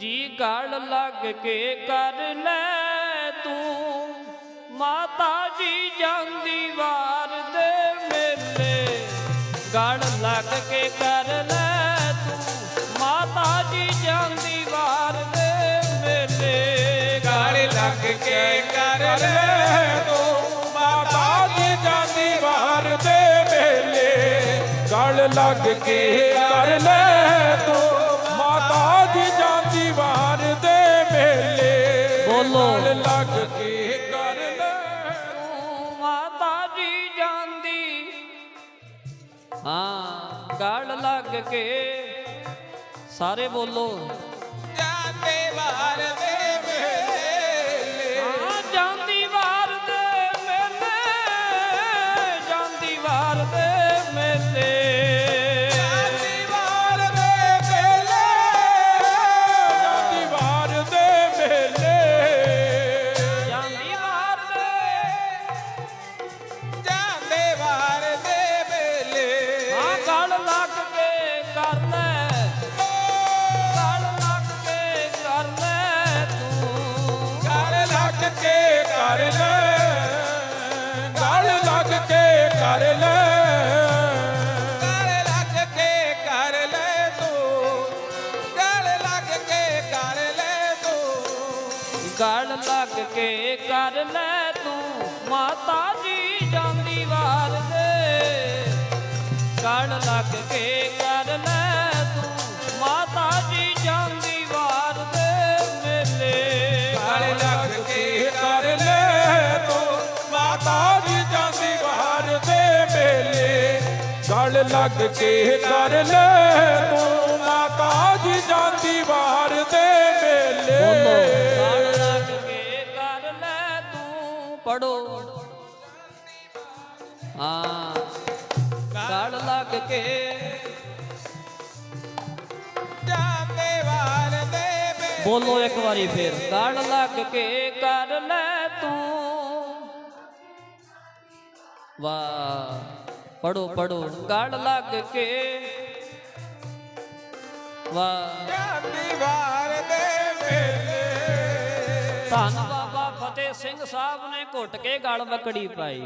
ਜੀ ਗਲ ਲੱਗ ਕੇ ਕਰ ਲੈ ਤੂੰ। ਮਾਤਾ ਜੀ ਜਾਂਦੀ ਵਾਰ ਦੇ ਮੇਲੇ। ਗਲ ਲੱਗ ਕੇ ਕਰ ਲੈ ਤੂੰ। ਮਾਤਾ ਜੀ ਜਾਂਦੀ ਵਾਰ ਦੇ ਮੇਲੇ। ਗਲ ਲੱਗ ਕੇ ਕਰ ਲੈ ਤੂੰ। ਮਾਤਾ ਜੀ ਜਾਂਦੀ ਵਾਰ ਦੇ ਮੇਲੇ। ਗਲ ਲੱਗ ਕੇ ਕਰ ਲੈ ਬੋਲੋ। ਲੱਗ ਕੇ ਕਰ ਲੈ ਮਾਤਾ ਜੀ ਜਾਂਦੀ। ਹਾਂ ਗਲ ਲੱਗ ਕੇ। ਸਾਰੇ ਬੋਲੋ। ਜਾਂਦੇ ਬਾਹਰ ਕਰ ਲੈ, ਗਲ ਲੱਗ ਕੇ ਕਰ ਲੈ। ਗਲ ਲੱਗ ਕੇ ਕਰ ਲੈ ਤੂੰ, ਗਲ ਲੱਗ ਕੇ ਕਰ ਲੈ ਤੂੰ। ਗਲ ਲੱਗ ਕੇ ਕਰ ਲੈ ਤੂੰ, ਮਾਤਾ ਜੀ ਜਾਂਦੀ ਵਾਰ ਦੇ ਗਲ ਲੱਗ ਕੇ ਗਲ ਲੱਗ ਕੇ ਕਰ ਲੈ ਤੂੰ ਮਾਤਾ ਜੀ ਜਾਂਦੀ ਬਾਹਰ ਦੇ ਮੇਲੇ। ਗਲ ਲੱਗ ਕੇ ਕਰ ਲੈ ਤੂੰ ਪੜੋ। ਹਾਂ ਗਲ ਲੱਗ ਕੇ। ਜਾਂਦੇ ਬਾਹਰ ਦੇ ਬੋਲੋ ਇੱਕ ਵਾਰੀ ਫੇਰ। ਗਲ ਲੱਗ ਕੇ ਕਰ ਲੈ ਤੂੰ। ਵਾਹ। ਪੜੋ ਪੜੋ, ਗਲ ਲੱਗ ਕੇ। ਵਾਹ। ਜਾਂਦੀ ਦੇ ਮੇਲੇ ਧੰਨ ਬਾਬਾ ਫਤਿਹ ਸਿੰਘ ਸਾਹਿਬ ਨੇ ਘੁੱਟ ਕੇ ਗਲ ਵਕੜੀ ਪਾਈ।